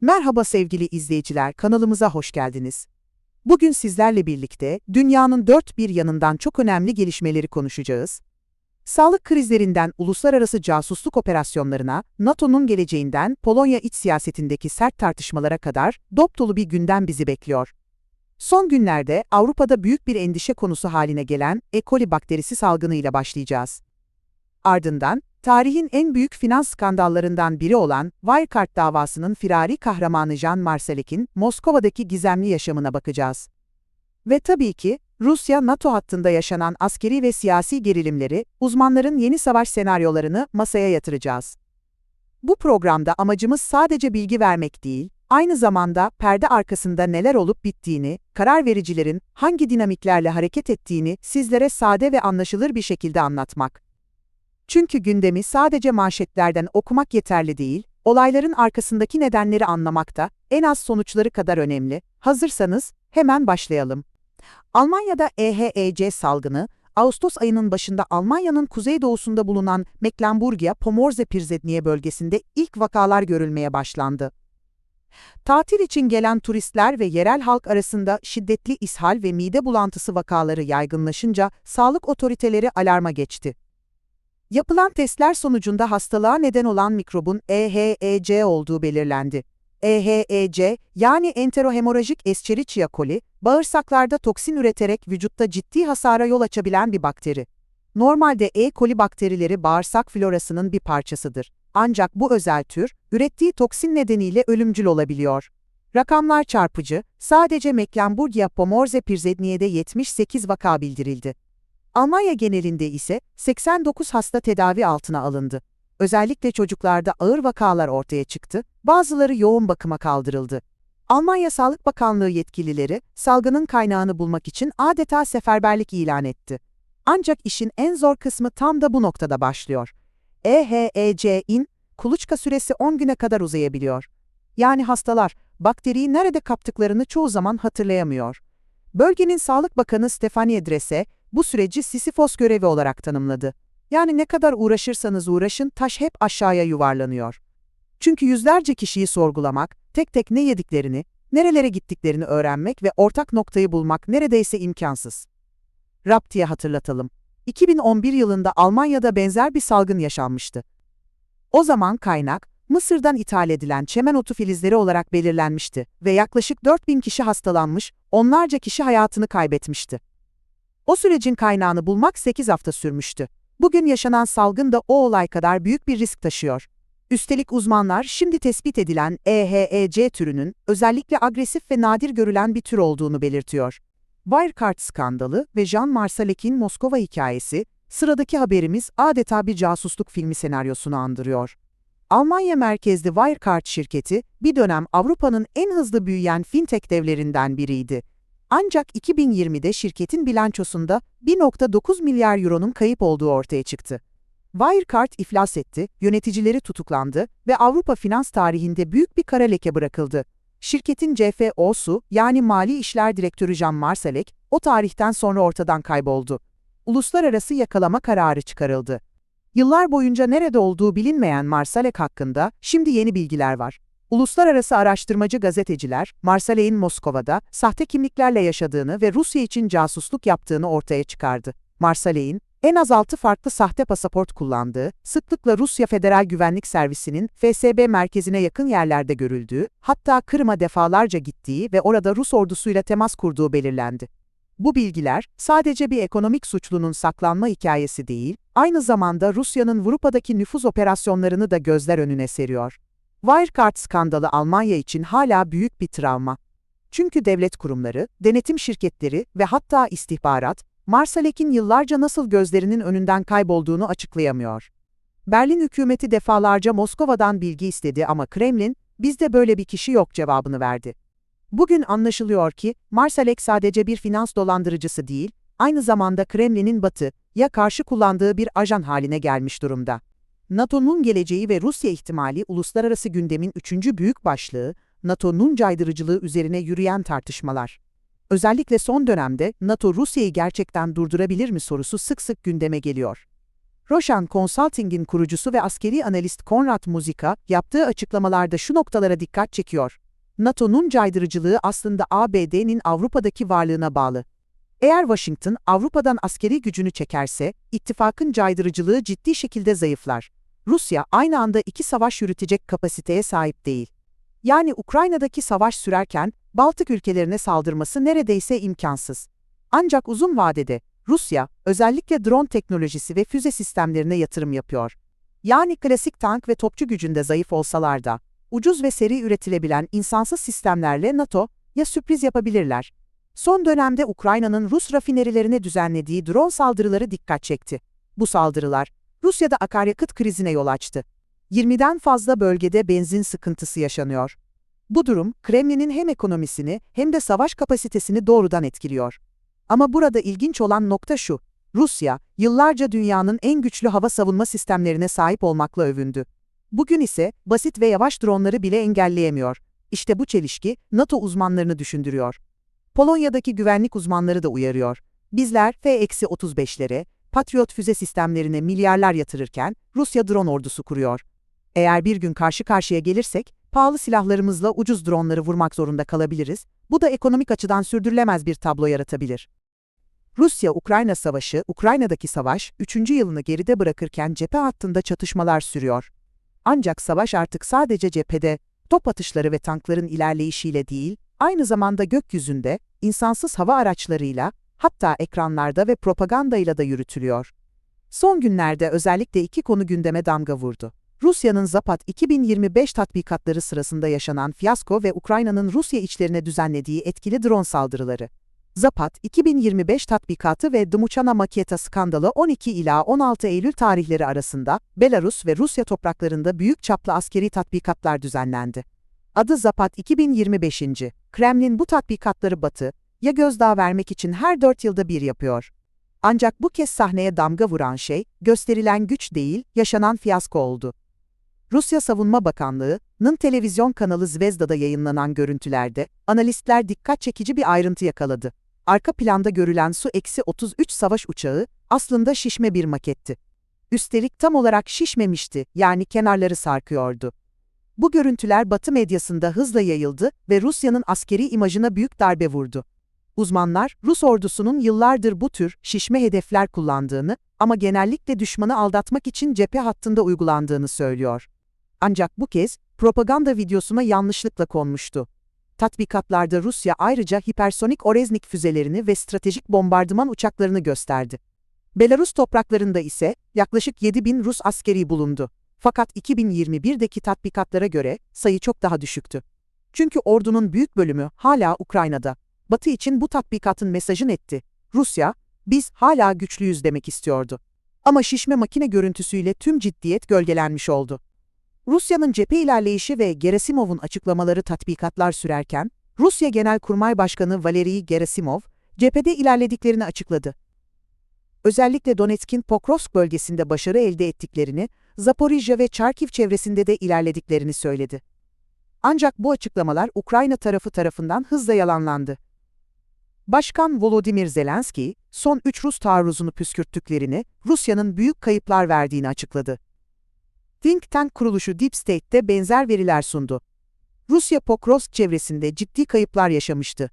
Merhaba sevgili izleyiciler, kanalımıza hoş geldiniz. Bugün sizlerle birlikte dünyanın dört bir yanından çok önemli gelişmeleri konuşacağız. Sağlık krizlerinden uluslararası casusluk operasyonlarına, NATO'nun geleceğinden Polonya iç siyasetindeki sert tartışmalara kadar dop dolu bir gündem bizi bekliyor. Son günlerde Avrupa'da büyük bir endişe konusu haline gelen E. coli bakterisi salgınıyla başlayacağız. Ardından, tarihin en büyük finans skandallarından biri olan Wirecard davasının firari kahramanı Jan Marsalek'in Moskova'daki gizemli yaşamına bakacağız. Ve tabii ki, Rusya-NATO hattında yaşanan askeri ve siyasi gerilimleri, uzmanların yeni savaş senaryolarını masaya yatıracağız. Bu programda amacımız sadece bilgi vermek değil, aynı zamanda perde arkasında neler olup bittiğini, karar vericilerin hangi dinamiklerle hareket ettiğini sizlere sade ve anlaşılır bir şekilde anlatmak. Çünkü gündemi sadece manşetlerden okumak yeterli değil, olayların arkasındaki nedenleri anlamak da en az sonuçları kadar önemli. Hazırsanız hemen başlayalım. Almanya'da EHEC salgını, Ağustos ayının başında Almanya'nın kuzeydoğusunda bulunan Mecklenburgia-Pomorze-Pirzetniye bölgesinde ilk vakalar görülmeye başlandı. Tatil için gelen turistler ve yerel halk arasında şiddetli ishal ve mide bulantısı vakaları yaygınlaşınca sağlık otoriteleri alarma geçti. Yapılan testler sonucunda hastalığa neden olan mikrobun EHEC olduğu belirlendi. EHEC, yani enterohemorajik Escherichia coli, bağırsaklarda toksin üreterek vücutta ciddi hasara yol açabilen bir bakteri. Normalde E. coli bakterileri bağırsak florasının bir parçasıdır. Ancak bu özel tür, ürettiği toksin nedeniyle ölümcül olabiliyor. Rakamlar çarpıcı, sadece Mecklenburgia-Pomorze-Pirzetniye'de 78 vaka bildirildi. Almanya genelinde ise 89 hasta tedavi altına alındı. Özellikle çocuklarda ağır vakalar ortaya çıktı, bazıları yoğun bakıma kaldırıldı. Almanya Sağlık Bakanlığı yetkilileri salgının kaynağını bulmak için adeta seferberlik ilan etti. Ancak işin en zor kısmı tam da bu noktada başlıyor. EHEC'in kuluçka süresi 10 güne kadar uzayabiliyor. Yani hastalar bakteriyi nerede kaptıklarını çoğu zaman hatırlayamıyor. Bölgenin Sağlık Bakanı Stefanie Dresse, bu süreci Sisyphos görevi olarak tanımladı. Yani ne kadar uğraşırsanız uğraşın taş hep aşağıya yuvarlanıyor. Çünkü yüzlerce kişiyi sorgulamak, tek tek ne yediklerini, nerelere gittiklerini öğrenmek ve ortak noktayı bulmak neredeyse imkansız. Raptiye hatırlatalım. 2011 yılında Almanya'da benzer bir salgın yaşanmıştı. O zaman kaynak, Mısır'dan ithal edilen çemen otu filizleri olarak belirlenmişti ve yaklaşık 4000 kişi hastalanmış, onlarca kişi hayatını kaybetmişti. O sürecin kaynağını bulmak 8 hafta sürmüştü. Bugün yaşanan salgın da o olay kadar büyük bir risk taşıyor. Üstelik uzmanlar şimdi tespit edilen EHEC türünün özellikle agresif ve nadir görülen bir tür olduğunu belirtiyor. Wirecard skandalı ve Jean Marsalek'in Moskova hikayesi, sıradaki haberimiz adeta bir casusluk filmi senaryosunu andırıyor. Almanya merkezli Wirecard şirketi, bir dönem Avrupa'nın en hızlı büyüyen fintech devlerinden biriydi. Ancak 2020'de şirketin bilançosunda 1.9 milyar euronun kayıp olduğu ortaya çıktı. Wirecard iflas etti, yöneticileri tutuklandı ve Avrupa finans tarihinde büyük bir kara leke bırakıldı. Şirketin CFO'su yani Mali İşler Direktörü Jean Marsalek, o tarihten sonra ortadan kayboldu. Uluslararası yakalama kararı çıkarıldı. Yıllar boyunca nerede olduğu bilinmeyen Marsalek hakkında şimdi yeni bilgiler var. Uluslararası araştırmacı gazeteciler, Marsalek'in Moskova'da sahte kimliklerle yaşadığını ve Rusya için casusluk yaptığını ortaya çıkardı. Marsalek'in en az 6 farklı sahte pasaport kullandığı, sıklıkla Rusya Federal Güvenlik Servisi'nin FSB merkezine yakın yerlerde görüldüğü, hatta Kırım'a defalarca gittiği ve orada Rus ordusuyla temas kurduğu belirlendi. Bu bilgiler, sadece bir ekonomik suçlunun saklanma hikayesi değil, aynı zamanda Rusya'nın Vrupa'daki nüfuz operasyonlarını da gözler önüne seriyor. Wirecard skandalı Almanya için hala büyük bir travma. Çünkü devlet kurumları, denetim şirketleri ve hatta istihbarat, Marsalek'in yıllarca nasıl gözlerinin önünden kaybolduğunu açıklayamıyor. Berlin hükümeti defalarca Moskova'dan bilgi istedi ama Kremlin, bizde böyle bir kişi yok cevabını verdi. Bugün anlaşılıyor ki, Marsalek sadece bir finans dolandırıcısı değil, aynı zamanda Kremlin'in batı, ya karşı kullandığı bir ajan haline gelmiş durumda. NATO'nun geleceği ve Rusya ihtimali uluslararası gündemin üçüncü büyük başlığı, NATO'nun caydırıcılığı üzerine yürüyen tartışmalar. Özellikle son dönemde NATO Rusya'yı gerçekten durdurabilir mi sorusu sık sık gündeme geliyor. Roshan Consulting'in kurucusu ve askeri analist Konrad Muzika, yaptığı açıklamalarda şu noktalara dikkat çekiyor. NATO'nun caydırıcılığı aslında ABD'nin Avrupa'daki varlığına bağlı. Eğer Washington, Avrupa'dan askeri gücünü çekerse, ittifakın caydırıcılığı ciddi şekilde zayıflar. Rusya, aynı anda iki savaş yürütecek kapasiteye sahip değil. Yani Ukrayna'daki savaş sürerken, Baltık ülkelerine saldırması neredeyse imkansız. Ancak uzun vadede, Rusya, özellikle drone teknolojisi ve füze sistemlerine yatırım yapıyor. Yani klasik tank ve topçu gücünde zayıf olsalar da, ucuz ve seri üretilebilen insansız sistemlerle NATO, ya sürpriz yapabilirler. Son dönemde Ukrayna'nın Rus rafinerilerine düzenlediği drone saldırıları dikkat çekti. Bu saldırılar, Rusya'da akaryakıt krizine yol açtı. 20'den fazla bölgede benzin sıkıntısı yaşanıyor. Bu durum, Kremlin'in hem ekonomisini hem de savaş kapasitesini doğrudan etkiliyor. Ama burada ilginç olan nokta şu, Rusya, yıllarca dünyanın en güçlü hava savunma sistemlerine sahip olmakla övündü. Bugün ise basit ve yavaş dronları bile engelleyemiyor. İşte bu çelişki, NATO uzmanlarını düşündürüyor. Polonya'daki güvenlik uzmanları da uyarıyor. Bizler F-35'lere, Patriot füze sistemlerine milyarlar yatırırken Rusya drone ordusu kuruyor. Eğer bir gün karşı karşıya gelirsek, pahalı silahlarımızla ucuz dronları vurmak zorunda kalabiliriz, bu da ekonomik açıdan sürdürülemez bir tablo yaratabilir. Rusya-Ukrayna savaşı, Ukrayna'daki savaş, 3. yılını geride bırakırken cephe hattında çatışmalar sürüyor. Ancak savaş artık sadece cephede, top atışları ve tankların ilerleyişiyle değil, aynı zamanda gökyüzünde, insansız hava araçlarıyla, hatta ekranlarda ve propagandayla da yürütülüyor. Son günlerde özellikle iki konu gündeme damga vurdu. Rusya'nın Zapad 2025 tatbikatları sırasında yaşanan fiyasko ve Ukrayna'nın Rusya içlerine düzenlediği etkili drone saldırıları. Zapad 2025 tatbikatı ve Dmuchana Maketa skandalı 12 ila 16 Eylül tarihleri arasında Belarus ve Rusya topraklarında büyük çaplı askeri tatbikatlar düzenlendi. Adı Zapad 2025. Kremlin bu tatbikatları Batı, ya gözdağı vermek için her dört yılda bir yapıyor. Ancak bu kez sahneye damga vuran şey, gösterilen güç değil, yaşanan fiyasko oldu. Rusya Savunma Bakanlığı'nın televizyon kanalı Zvezda'da yayınlanan görüntülerde, analistler dikkat çekici bir ayrıntı yakaladı. Arka planda görülen Su-33 savaş uçağı, aslında şişme bir maketti. Üstelik tam olarak şişmemişti, yani kenarları sarkıyordu. Bu görüntüler Batı medyasında hızla yayıldı ve Rusya'nın askeri imajına büyük darbe vurdu. Uzmanlar, Rus ordusunun yıllardır bu tür şişme hedefler kullandığını ama genellikle düşmanı aldatmak için cephe hattında uygulandığını söylüyor. Ancak bu kez propaganda videosuna yanlışlıkla konmuştu. Tatbikatlarda Rusya ayrıca hipersonik Oreznik füzelerini ve stratejik bombardıman uçaklarını gösterdi. Belarus topraklarında ise yaklaşık 7 bin Rus askeri bulundu. Fakat 2021'deki tatbikatlara göre sayı çok daha düşüktü. Çünkü ordunun büyük bölümü hala Ukrayna'da. Batı için bu tatbikatın mesajı netti. Rusya, biz hala güçlüyüz demek istiyordu. Ama şişme makine görüntüsüyle tüm ciddiyet gölgelenmiş oldu. Rusya'nın cephe ilerleyişi ve Gerasimov'un açıklamaları tatbikatlar sürerken, Rusya Genelkurmay Başkanı Valery Gerasimov, cephede ilerlediklerini açıkladı. Özellikle Donetsk'in Pokrovsk bölgesinde başarı elde ettiklerini, Zaporijya ve Charkiv çevresinde de ilerlediklerini söyledi. Ancak bu açıklamalar Ukrayna tarafı tarafından hızla yalanlandı. Başkan Volodymyr Zelenski, son 3 Rus taarruzunu püskürttüklerini, Rusya'nın büyük kayıplar verdiğini açıkladı. Think Tank kuruluşu Deep State'de benzer veriler sundu. Rusya Pokrovsk çevresinde ciddi kayıplar yaşamıştı.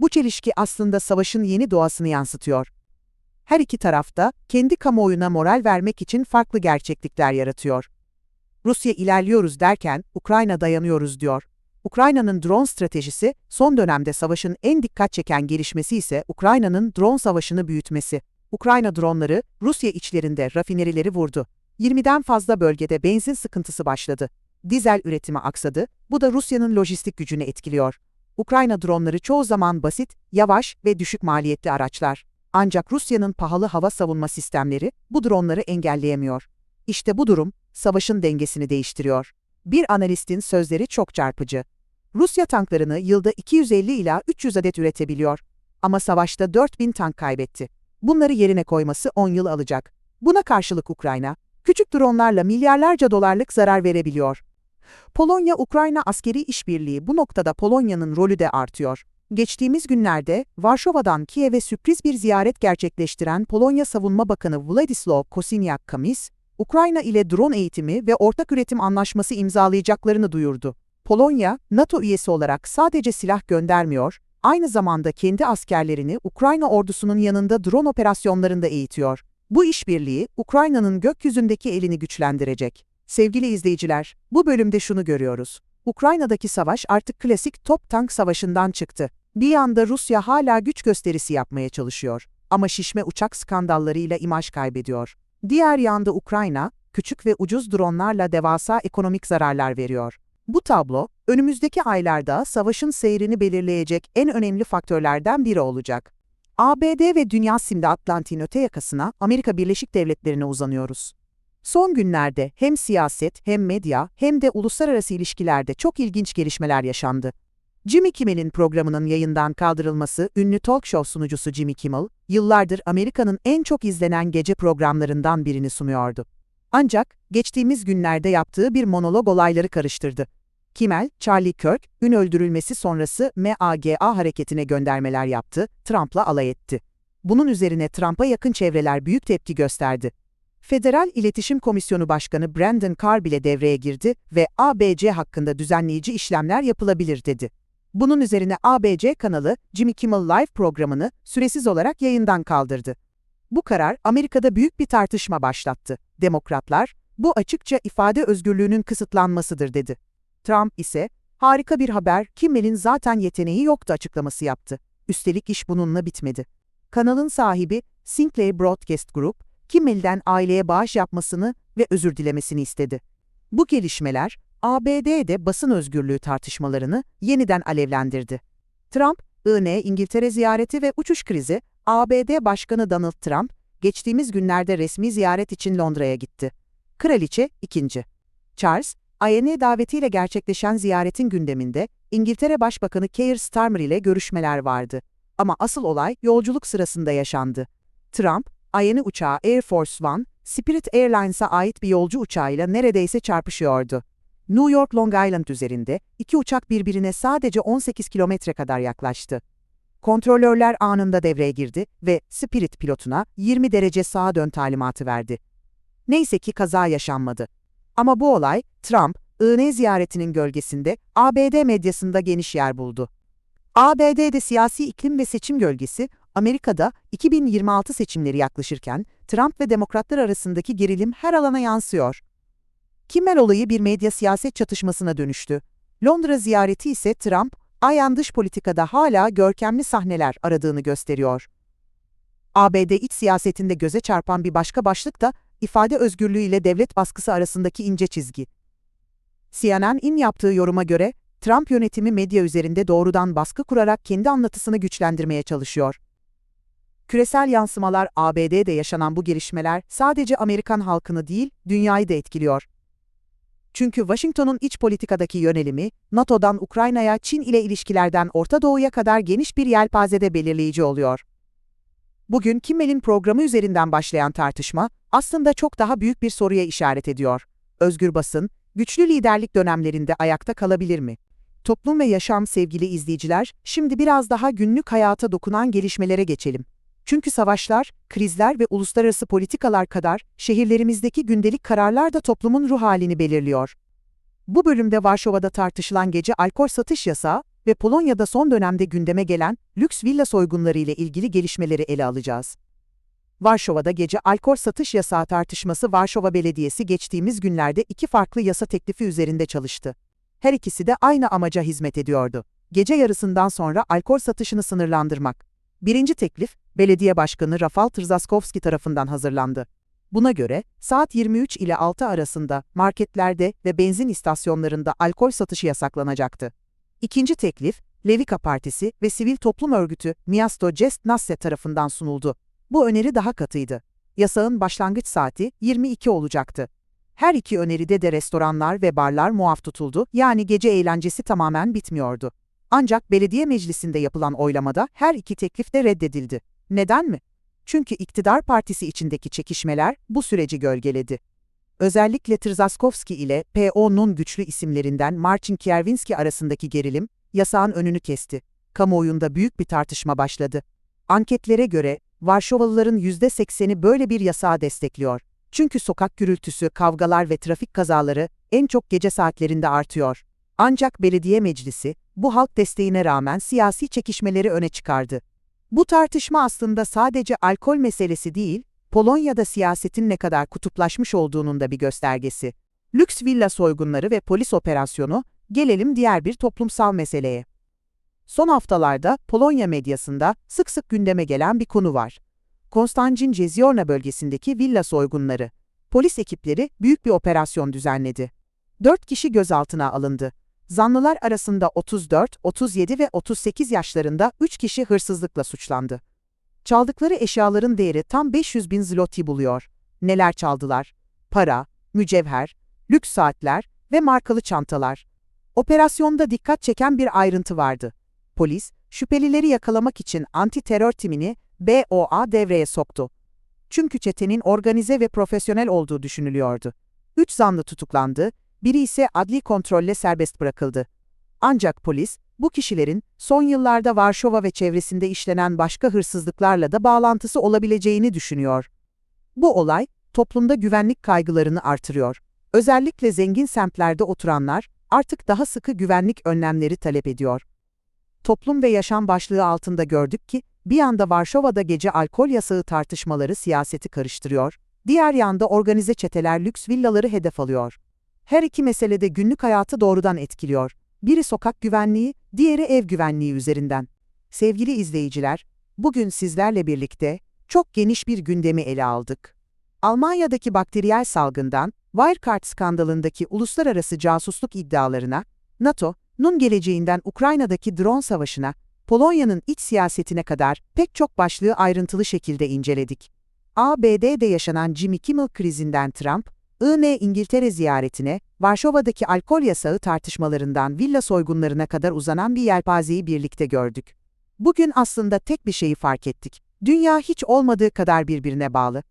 Bu çelişki aslında savaşın yeni doğasını yansıtıyor. Her iki tarafta kendi kamuoyuna moral vermek için farklı gerçeklikler yaratıyor. Rusya ilerliyoruz derken Ukrayna dayanıyoruz diyor. Ukrayna'nın drone stratejisi, son dönemde savaşın en dikkat çeken gelişmesi ise Ukrayna'nın drone savaşını büyütmesi. Ukrayna dronları, Rusya içlerinde rafinerileri vurdu. 20'den fazla bölgede benzin sıkıntısı başladı. Dizel üretimi aksadı, bu da Rusya'nın lojistik gücünü etkiliyor. Ukrayna dronları çoğu zaman basit, yavaş ve düşük maliyetli araçlar. Ancak Rusya'nın pahalı hava savunma sistemleri bu dronları engelleyemiyor. İşte bu durum, savaşın dengesini değiştiriyor. Bir analistin sözleri çok çarpıcı. Rusya tanklarını yılda 250 ila 300 adet üretebiliyor. Ama savaşta 4000 tank kaybetti. Bunları yerine koyması 10 yıl alacak. Buna karşılık Ukrayna, küçük dronlarla milyarlarca dolarlık zarar verebiliyor. Polonya-Ukrayna askeri işbirliği bu noktada Polonya'nın rolü de artıyor. Geçtiğimiz günlerde Varşova'dan Kiev'e sürpriz bir ziyaret gerçekleştiren Polonya Savunma Bakanı Władysław Kosiniak-Kamysz, Ukrayna ile drone eğitimi ve ortak üretim anlaşması imzalayacaklarını duyurdu. Polonya, NATO üyesi olarak sadece silah göndermiyor, aynı zamanda kendi askerlerini Ukrayna ordusunun yanında drone operasyonlarında eğitiyor. Bu işbirliği, Ukrayna'nın gökyüzündeki elini güçlendirecek. Sevgili izleyiciler, bu bölümde şunu görüyoruz. Ukrayna'daki savaş artık klasik top tank savaşından çıktı. Bir yanda Rusya hala güç gösterisi yapmaya çalışıyor ama şişme uçak skandallarıyla imaj kaybediyor. Diğer yanda Ukrayna, küçük ve ucuz dronlarla devasa ekonomik zararlar veriyor. Bu tablo, önümüzdeki aylarda savaşın seyrini belirleyecek en önemli faktörlerden biri olacak. ABD ve dünya simde Atlantik'in öte yakasına Amerika Birleşik Devletleri'ne uzanıyoruz. Son günlerde hem siyaset, hem medya, hem de uluslararası ilişkilerde çok ilginç gelişmeler yaşandı. Jimmy Kimmel'in programının yayından kaldırılması, ünlü talk show sunucusu Jimmy Kimmel, yıllardır Amerika'nın en çok izlenen gece programlarından birini sunuyordu. Ancak geçtiğimiz günlerde yaptığı bir monolog olayları karıştırdı. Kimmel, Charlie Kirk, ün öldürülmesi sonrası MAGA hareketine göndermeler yaptı, Trump'la alay etti. Bunun üzerine Trump'a yakın çevreler büyük tepki gösterdi. Federal İletişim Komisyonu Başkanı Brandon Carr bile devreye girdi ve ABC hakkında düzenleyici işlemler yapılabilir dedi. Bunun üzerine ABC kanalı Jimmy Kimmel Live programını süresiz olarak yayından kaldırdı. Bu karar Amerika'da büyük bir tartışma başlattı. Demokratlar, bu açıkça ifade özgürlüğünün kısıtlanmasıdır dedi. Trump ise, harika bir haber, Kimmel'in zaten yeteneği yoktu açıklaması yaptı. Üstelik iş bununla bitmedi. Kanalın sahibi Sinclair Broadcast Group, Kimmel'den aileye bağış yapmasını ve özür dilemesini istedi. Bu gelişmeler, ABD'de basın özgürlüğü tartışmalarını yeniden alevlendirdi. Trump, IN İngiltere ziyareti ve uçuş krizi, ABD Başkanı Donald Trump, geçtiğimiz günlerde resmi ziyaret için Londra'ya gitti. Kraliçe, ikinci. Charles, INE davetiyle gerçekleşen ziyaretin gündeminde İngiltere Başbakanı Keir Starmer ile görüşmeler vardı. Ama asıl olay yolculuk sırasında yaşandı. Trump, INE uçağı Air Force One, Spirit Airlines'a ait bir yolcu uçağıyla neredeyse çarpışıyordu. New York Long Island üzerinde iki uçak birbirine sadece 18 kilometre kadar yaklaştı. Kontrolörler anında devreye girdi ve Spirit pilotuna 20 derece sağa dön talimatı verdi. Neyse ki kaza yaşanmadı. Ama bu olay, Trump, IN ziyaretinin gölgesinde ABD medyasında geniş yer buldu. ABD'de siyasi iklim ve seçim gölgesi, Amerika'da 2026 seçimleri yaklaşırken Trump ve demokratlar arasındaki gerilim her alana yansıyor. Kimmel olayı bir medya siyaset çatışmasına dönüştü. Londra ziyareti ise Trump, ayan dış politikada hala görkemli sahneler aradığını gösteriyor. ABD iç siyasetinde göze çarpan bir başka başlık da ifade özgürlüğü ile devlet baskısı arasındaki ince çizgi. CNN'in yaptığı yoruma göre, Trump yönetimi medya üzerinde doğrudan baskı kurarak kendi anlatısını güçlendirmeye çalışıyor. Küresel yansımalar ABD'de yaşanan bu gelişmeler sadece Amerikan halkını değil, dünyayı da etkiliyor. Çünkü Washington'un iç politikadaki yönelimi, NATO'dan Ukrayna'ya, Çin ile ilişkilerden Orta Doğu'ya kadar geniş bir yelpazede belirleyici oluyor. Bugün Kimmel'in programı üzerinden başlayan tartışma, aslında çok daha büyük bir soruya işaret ediyor. Özgür basın, güçlü liderlik dönemlerinde ayakta kalabilir mi? Toplum ve yaşam sevgili izleyiciler, şimdi biraz daha günlük hayata dokunan gelişmelere geçelim. Çünkü savaşlar, krizler ve uluslararası politikalar kadar şehirlerimizdeki gündelik kararlar da toplumun ruh halini belirliyor. Bu bölümde Varşova'da tartışılan gece alkol satış yasağı ve Polonya'da son dönemde gündeme gelen lüks villa soygunları ile ilgili gelişmeleri ele alacağız. Varşova'da gece alkol satış yasağı tartışması Varşova Belediyesi geçtiğimiz günlerde iki farklı yasa teklifi üzerinde çalıştı. Her ikisi de aynı amaca hizmet ediyordu. Gece yarısından sonra alkol satışını sınırlandırmak. Birinci teklif, belediye başkanı Rafal Trzaskovski tarafından hazırlandı. Buna göre, saat 23 ile 6 arasında marketlerde ve benzin istasyonlarında alkol satışı yasaklanacaktı. İkinci teklif, Levika Partisi ve sivil toplum örgütü Miasto Jest Nasse tarafından sunuldu. Bu öneri daha katıydı. Yasağın başlangıç saati 22 olacaktı. Her iki öneride de restoranlar ve barlar muaf tutuldu, yani gece eğlencesi tamamen bitmiyordu. Ancak belediye meclisinde yapılan oylamada her iki teklif de reddedildi. Neden mi? Çünkü iktidar partisi içindeki çekişmeler bu süreci gölgeledi. Özellikle Trzaskovski ile PO'nun güçlü isimlerinden Marcin Kierwinski arasındaki gerilim, yasağın önünü kesti. kamuoyunda büyük bir tartışma başladı. Anketlere göre Varşovalıların %80'i böyle bir yasağı destekliyor. Çünkü sokak gürültüsü, kavgalar ve trafik kazaları en çok gece saatlerinde artıyor. Ancak belediye meclisi bu halk desteğine rağmen siyasi çekişmeleri öne çıkardı. Bu tartışma aslında sadece alkol meselesi değil, Polonya'da siyasetin ne kadar kutuplaşmış olduğunun da bir göstergesi. Lüks villa soygunları ve polis operasyonu, gelelim diğer bir toplumsal meseleye. Son haftalarda Polonya medyasında sık sık gündeme gelen bir konu var. Konstancin Jeziorna bölgesindeki villa soygunları. Polis ekipleri büyük bir operasyon düzenledi. Dört kişi gözaltına alındı. Zanlılar arasında 34, 37 ve 38 yaşlarında 3 kişi hırsızlıkla suçlandı. Çaldıkları eşyaların değeri tam 500 bin zloty buluyor. Neler çaldılar? Para, mücevher, lüks saatler ve markalı çantalar. Operasyonda dikkat çeken bir ayrıntı vardı. Polis, şüphelileri yakalamak için anti-terör timini BOA devreye soktu. Çünkü çetenin organize ve profesyonel olduğu düşünülüyordu. Üç zanlı tutuklandı, biri ise adli kontrolle serbest bırakıldı. Ancak polis, bu kişilerin son yıllarda Varşova ve çevresinde işlenen başka hırsızlıklarla da bağlantısı olabileceğini düşünüyor. Bu olay, toplumda güvenlik kaygılarını artırıyor. Özellikle zengin semtlerde oturanlar artık daha sıkı güvenlik önlemleri talep ediyor. Toplum ve yaşam başlığı altında gördük ki, bir yanda Varşova'da gece alkol yasağı tartışmaları siyaseti karıştırıyor, diğer yanda organize çeteler lüks villaları hedef alıyor. Her iki meselede günlük hayatı doğrudan etkiliyor. Biri sokak güvenliği, diğeri ev güvenliği üzerinden. Sevgili izleyiciler, bugün sizlerle birlikte çok geniş bir gündemi ele aldık. Almanya'daki bakteriyel salgından, Wirecard skandalındaki uluslararası casusluk iddialarına, NATO'nun geleceğinden Ukrayna'daki drone savaşına, Polonya'nın iç siyasetine kadar pek çok başlığı ayrıntılı şekilde inceledik. ABD'de yaşanan Jimmy Kimmel krizinden Trump, IN İngiltere ziyaretine, Varşova'daki alkol yasağı tartışmalarından villa soygunlarına kadar uzanan bir yelpazeyi birlikte gördük. Bugün aslında tek bir şeyi fark ettik. Dünya hiç olmadığı kadar birbirine bağlı.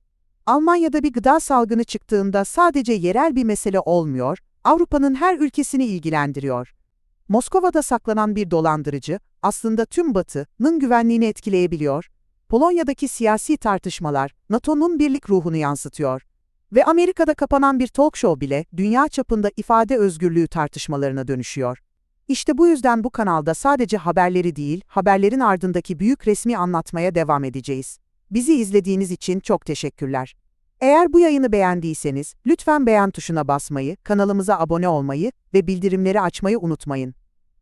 Almanya'da bir gıda salgını çıktığında sadece yerel bir mesele olmuyor, Avrupa'nın her ülkesini ilgilendiriyor. Moskova'da saklanan bir dolandırıcı, aslında tüm Batı'nın güvenliğini etkileyebiliyor. Polonya'daki siyasi tartışmalar, NATO'nun birlik ruhunu yansıtıyor. Ve Amerika'da kapanan bir talk show bile dünya çapında ifade özgürlüğü tartışmalarına dönüşüyor. İşte bu yüzden bu kanalda sadece haberleri değil, haberlerin ardındaki büyük resmi anlatmaya devam edeceğiz. Bizi izlediğiniz için çok teşekkürler. Eğer bu yayını beğendiyseniz, lütfen beğen tuşuna basmayı, kanalımıza abone olmayı ve bildirimleri açmayı unutmayın.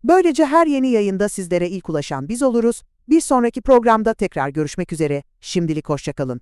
Böylece her yeni yayında sizlere ilk ulaşan biz oluruz. Bir sonraki programda tekrar görüşmek üzere. Şimdilik hoşçakalın.